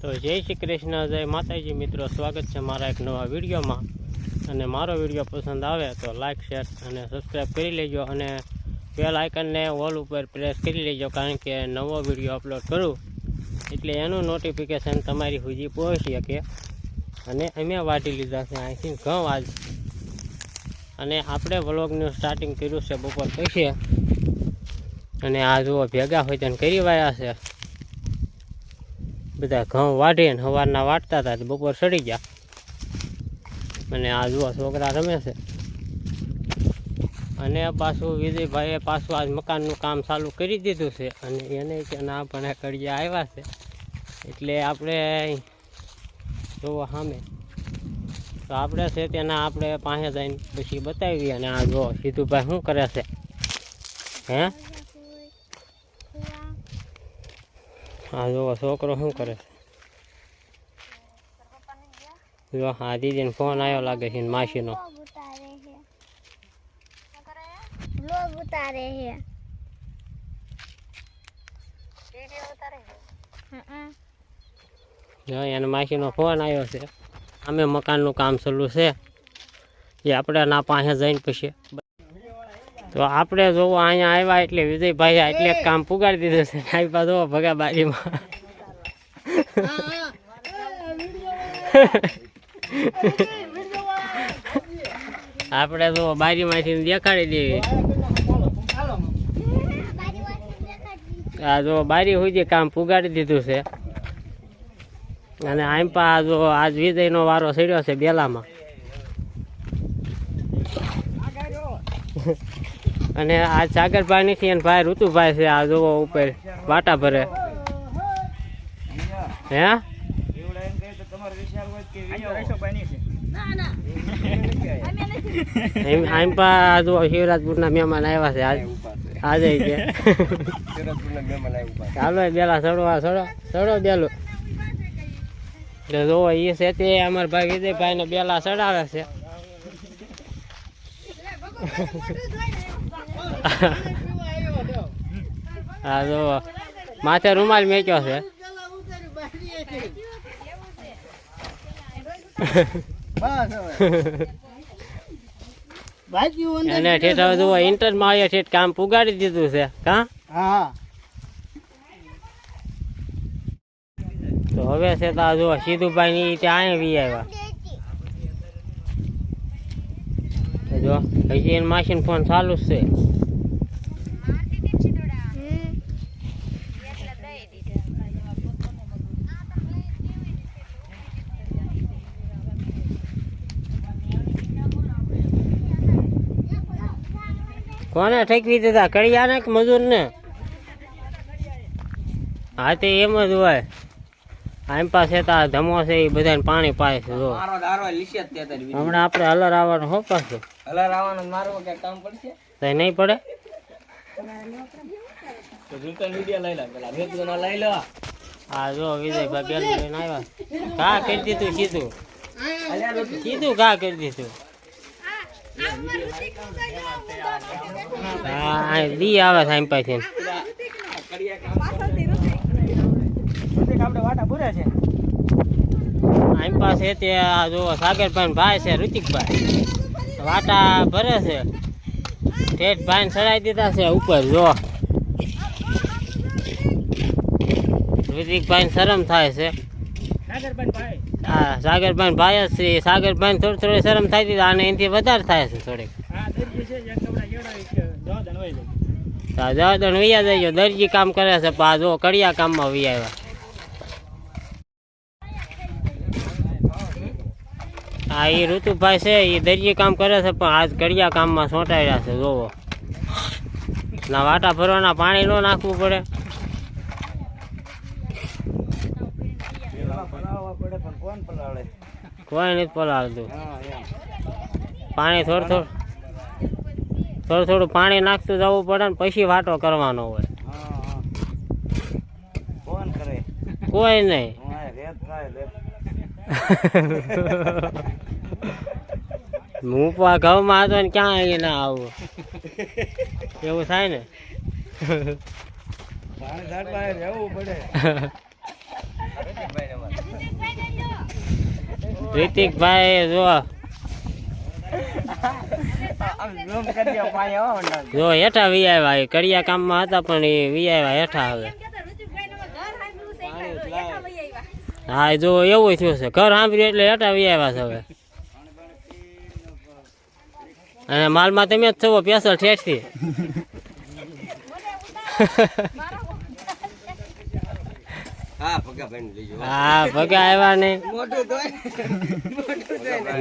તો જય શ્રી કૃષ્ણ, જય માતાજી મિત્રો. સ્વાગત છે મારા એક નવા વિડીયોમાં. અને મારો વીડિયો પસંદ આવે તો લાઇક શેર અને સબસ્ક્રાઈબ કરી લેજો અને બેલ આઇકનને ઓલ ઉપર પ્રેસ કરી લેજો કારણ કે નવો વીડિયો અપલોડ કરું. એટલે એનું નોટિફિકેશન તમારી સુધી પહોંચી શકે. અને અમે વાટી લીધા છે અહીંથી ઘઉં આજ. અને આપણે વ્લોગનું સ્ટાર્ટિંગ કર્યું છે બપોર પછી. અને આ જુઓ ભેગા હોય તેને કરી વાયા છે. બધા ઘઉં વાઢીને સવારના વાટતા હતા બપોર સડી ગયા. અને આ જુઓ છોકરા રમે છે. અને પાછું વિજયભાઈએ પાછું આજ મકાનનું કામ ચાલુ કરી દીધું છે અને એને કે ના પણ કડિયા આવ્યા છે. એટલે આપણે જોવો સામે. તો આપણે છે તેના આપણે પાસે જઈને પછી બતાવીએ અને આ જુઓ સીધુભાઈ શું કરે છે. હે? આ જો છોકરો શું કરે છે? જો હા દીદીને ફોન આવ્યો લાગે છે માસીનો. ઉતારે છે એને માસીનો ફોન આવ્યો છે. અમે મકાનનું કામ ચાલુ છે. એ આપણે ના પાસે જઈને પછી તો આપણે જોવો અહીંયા આવ્યા એટલે વિજયભાઈ એટલે કામ પુગાડી દીધું છે. આવ્યા જોવો ભગા બારીમાં આપણે તો બારીમાંથી દેખાડી દેવી. આ જો બારી સુધી કામ પુગાડી દીધું છે. અને આમ પા જો આજ વિજયનો વારો ચડ્યો છે બેલામાં. અને આ સાગરભાઈ નથી અને ભાઈ ઋતુભાઈ છે આ જોવો ઉપર વાટા ભરે. હે? આમ પા જો શિવરાજપુરના મહેમાન આવ્યા છે. આજ આજે છે ચાલો બેલા ચડવા સડો સડો બેલો. જોવો એ છે તે અમારા ભાઈ વિજયભાઈ ને બેલા ચડાવે છે. હા જો માથે રૂમાલ મેક્યો છે. અને ઠેઠ હવે જોવો ઇન્ટરમાં ઠેઠ કામ પુગાડી દીધું છે. કા? હા તો હવે છે તો આ જો સીધુભાઈ ની ત્યાં આવી આવ્યા તો જો હજી એને માસીન ફોન ચાલુ જ છે. કોને ઠેકવી દીધા? કડિયાને કે મજૂર ને હા તે એમ જ હોય. આમ પાસે તો આ ધમો છે એ બધાને પાણી પાય છે જો. હમણાં આપણે હલર આવવાનું હો પાછું. હલાર આવવાનું મારવો કે કામ પડશે? નહીં નહીં પડે? તો રિટર્ન વીડિયો લઈ લે પેલા ભેગું ના લઈ લો. હા જો વિજયભાઈ બેલ લઈને આવ્યા. કા કરી દીધું કીધું. કીધું કા કરી દીધું? હા દી આવે છે પાસે આમ પાસે તે આ જો સાગરભાઈ ભાઈ છે ઋતિકભાઈ. વાટા ભરે છે. ઠેઠ ભાઈ ચડાવી દીધા છે ઉપર, જો. ઋતિકભાઈ શરમ થાય છે. હા સાગરભાઈ ભાઈ જ થોડી થોડી શરમ થાય હતી અને એનાથી વધારે થાય છે થોડીક. દરજી કામ કરે છે આ જો, કડિયા કામમાં વી આવ્યા. હા એ ઋતુભાઈ છે એ દરિયે કામ કરે છે પણ આજ કડિયા કામમાં સોંટાડ્યા છે જોવો. ના વાટા ભરવાના પાણી ન નાખવું પડે. કોઈ નથી પલાળતું. પાણી થોડું થોડું થોડું થોડું પાણી નાખતું જવું પડે ને પછી વાટો કરવાનો હોય. કોઈ નહીં. હું પણ ઘઉંમાં હતો ને ક્યાં અહીંયા ના આવું. એવું થાય ને? રિતિકભાઈ જો. હેઠા વી આવ્યા કરિયા કામમાં હતા પણ એ વી આવ્યા હેઠા હવે. હા એ જો એવું થયું છે. ઘર સાંભળ્યું એટલે હેઠા વી આવ્યા છે હવે. અને માલમાં તમે જ થવો પેસલ ઠેઠથી. હા ભગા આવ્યા નહીં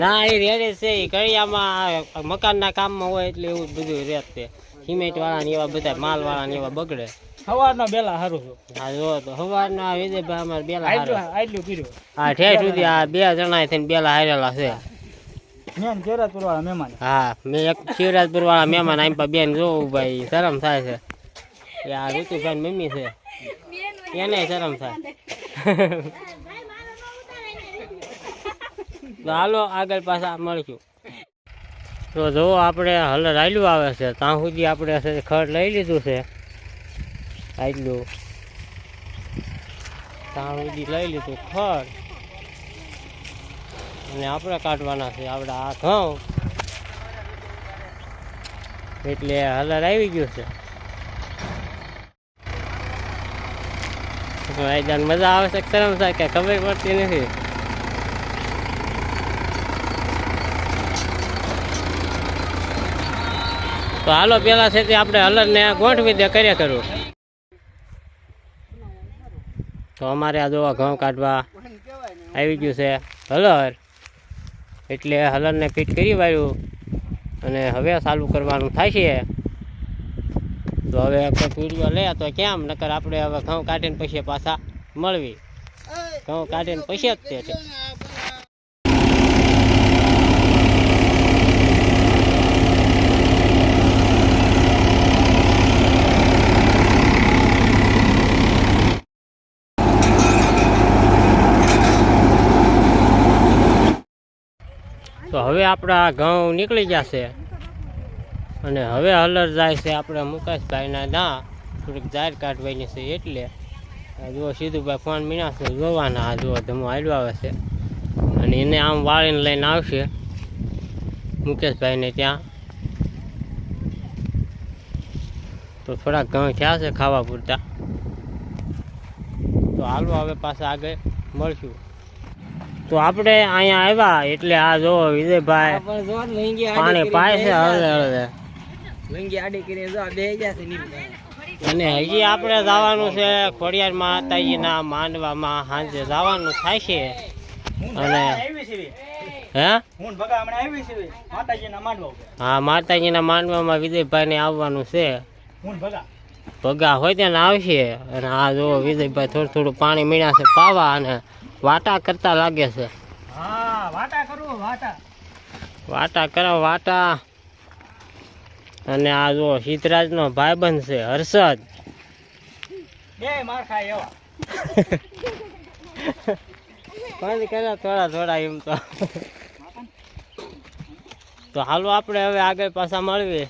ના એ રેડે છે એ કડિયામાં મકાનના કામમાં હોય એટલે એવું જ બધું રેત છે સિમેન્ટ વાળા ને એવા બધા માલ વાળા ને એવા બગડે. સવારના બેલા હારું છું. હા જો તો સવારના વિજયભાઈ અમારે બેલા હારે. આટલું હા ઠેઠ સુધી આ બે જણા થઈને બેલા હારેલા છે. મેન કેરાતુર વાળા મહેમાન. હા મેં એક શિવરાજપુર વાળા મહેમાન આમ પર બેન જોવું ભાઈ શરમ થાય છે. એ આ ઋતુભાઈ મમ્મી છે. એને શરમ થાય. તો હાલો આગળ પાછા મળશું. તો જો આપણે હલર રાયલું આવે છે, ત્યાં સુધી આપણે ખડ લઈ લીધું છે. આટલું ત્યાં સુધી લઈ લીધું ખડ. અને આપણે કાઢવાના છે આપણે આ ઘઉં. એટલે હલર આવી ગયું છે. મજા આવે છે ખબર પડતી નથી. તો હાલો, પેલા છે તે આપણે હલરને ગોઠવી દે, કર્યા કરું. તો અમારે આ જોવા ઘઉં કાઢવા આવી ગયું છે હલર એટલે હલરને ફિટ કરી વાળ્યું અને હવે ચાલુ કરવાનું થાય છે. તો હવે આપણે વીડિયો લે, તો કેમ? નકર આપણે હવે ઘઉં કાઢીને પછી પાછા મળવી. ઘઉં કાઢીને પછી જ તે તો હવે આપણા ઘઉં નીકળી જશે. અને હવે હલર જાય છે આપણે મુકેશભાઈના ના થોડીક જાહેર કાઢવાની છે એટલે. જુઓ સીધુભાઈ ફોન મીનાશે જોવાના જુઓ, ધમો હાલવા આવે છે. અને એને આમ વાળીને લઈને આવશે. મુકેશભાઈને ત્યાં. તો થોડાક ઘઉં થયા છે ખાવા પૂરતા. તો હાલો, હવે પાછા આગળ મળશું. તો આપણે અહીંયા આવ્યા એટલે આ જો વિજયભાઈ પાણી પાય છે હળદે હળદે આડી કરી જો બે અને હજી આપણે જવાનું છે ખોડિયાર માતાજીના માંડવામાં. સાંજે જવાનું થાય છે. અને હે? હું ને ભગા હમણાં આવી છે માતાજીના માંડવા ઉપર. હા માતાજીના માંડવામાં વિજયભાઈને આવવાનું છે. હું ભગા. ભગા હોય ત્યાં આવશે. અને આ જો વિજયભાઈ થોડું થોડું પાણી મીણા છે પાવા અને વાટા કરતા લાગે છે. હા વાટા કરું વાટા. વાટા કરો વાટા. અને આ જો સિદ્ધરાજનો ભાઈબંધ છે હર્ષદ. બે માર ખાય એવા. બંધ કર્યા થોડા થોડા એમ તો. તો હાલો આપણે હવે આગળ પાછા મળીએ.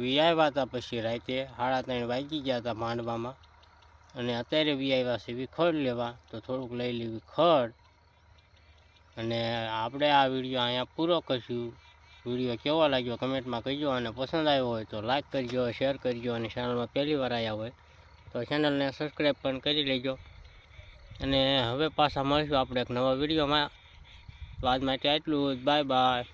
વિયાવ્યા હતા પછી રાતે સાડા ત્રણ વાગી ગયા હતા માંડવામાં. અને અત્યારે વિયાવ્યા છે વિખડ લેવા, તો થોડુંક લઈ લે ખડ અને આપણે આ વીડિયો અહીંયા પૂરો કરશું. વીડિયો કેવો લાગ્યો કમેન્ટમાં કહેજો અને પસંદ આવ્યો હોય તો લાઇક કરજો, શેર કરજો અને ચેનલમાં પહેલી વાર આવ્યા હોય તો ચેનલને સબસ્ક્રાઈબ પણ કરી લેજો. અને હવે પાછા મળીશું આપણે એક નવા વિડીયોમાં. તો આજ માટે આટલું બાય બાય.